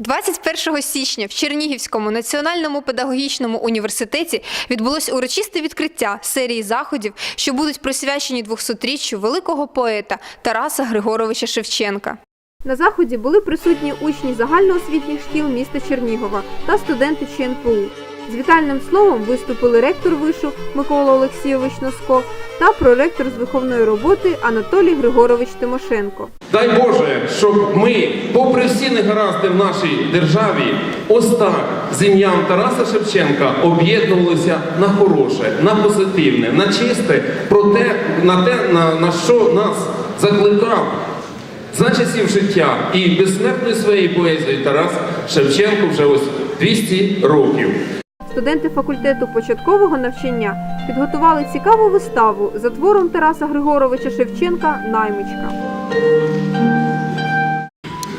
21 січня в Чернігівському національному педагогічному університеті відбулось урочисте відкриття серії заходів, що будуть присвячені 200-річчю великого поета Тараса Григоровича Шевченка. На заході були присутні учні загальноосвітніх шкіл міста Чернігова та студенти ЧНПУ. З вітальним словом виступили ректор вишу Микола Олексійович Носко та проректор з виховної роботи Анатолій Григорович Тимошенко. Дай Боже, щоб ми, попри всі негаразди в нашій державі, ось так з ім'ям Тараса Шевченка об'єднувалися на хороше, на позитивне, на чисте, про те, на те, на, на що нас закликав за часів життя і безсмертної своєї поезії Тарас Шевченко вже ось 200 років. Студенти факультету початкового навчання підготували цікаву виставу за твором Тараса Григоровича Шевченка Наймичка.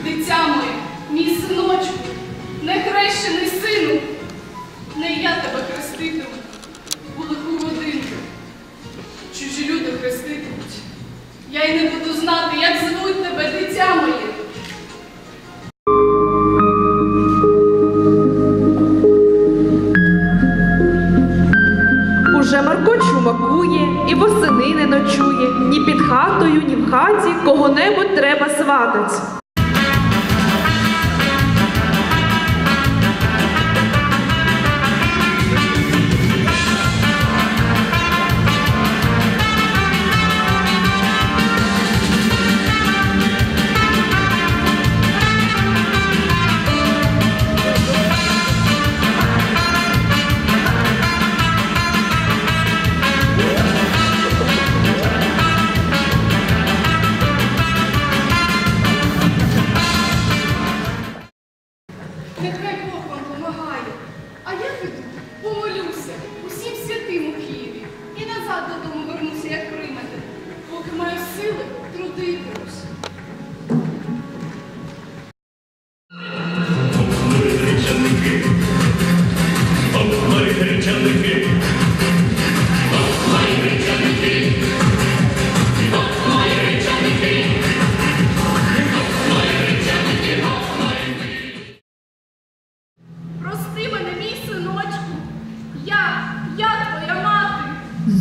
Дитя моє, мій синочку, нехрещений сину, не я тебе хреститиму у лиху годину. Чужі люди хреститимуть. Я й не буду знати, як звуть тебе, дитя моє. Не ночує, ні під хатою, ні в хаті кого-небудь треба сватать.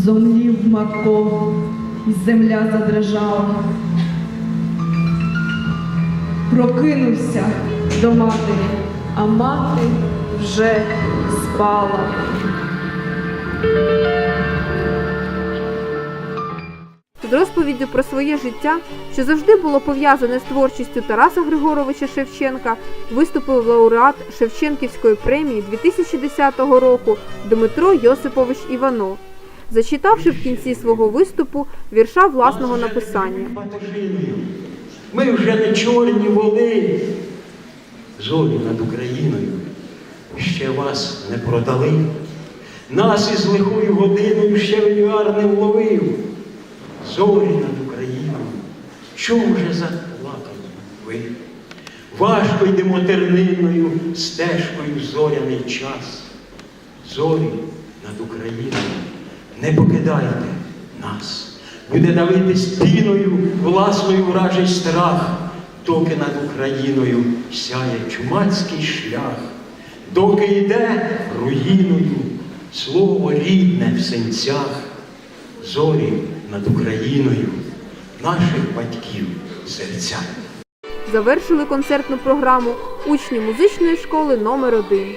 Зомлів Марко, і земля задрижала. Прокинувся до матері, а мати вже спала. З розповіддю про своє життя, що завжди було пов'язане з творчістю Тараса Григоровича Шевченка, виступив лауреат Шевченківської премії 2010 року Дмитро Йосипович Іванов, зачитавши в кінці свого виступу вірша власного написання. Ми вже не чорні воли, зорі над Україною ще вас не продали. Нас із лихою годиною ще вельвар не вловив. Зорі над Україною, чому вже заплакали ви? Важко йдемо тернинною стежкою зоряний час. Зорі над Україною, не покидайте нас. Буде давити спіною власною вражий страх, доки над Україною сяє чумацький шлях, доки йде руїною слово рідне в сенцях, зорі над Україною, наших батьків серця. Завершили концертну програму учні музичної школи номер 1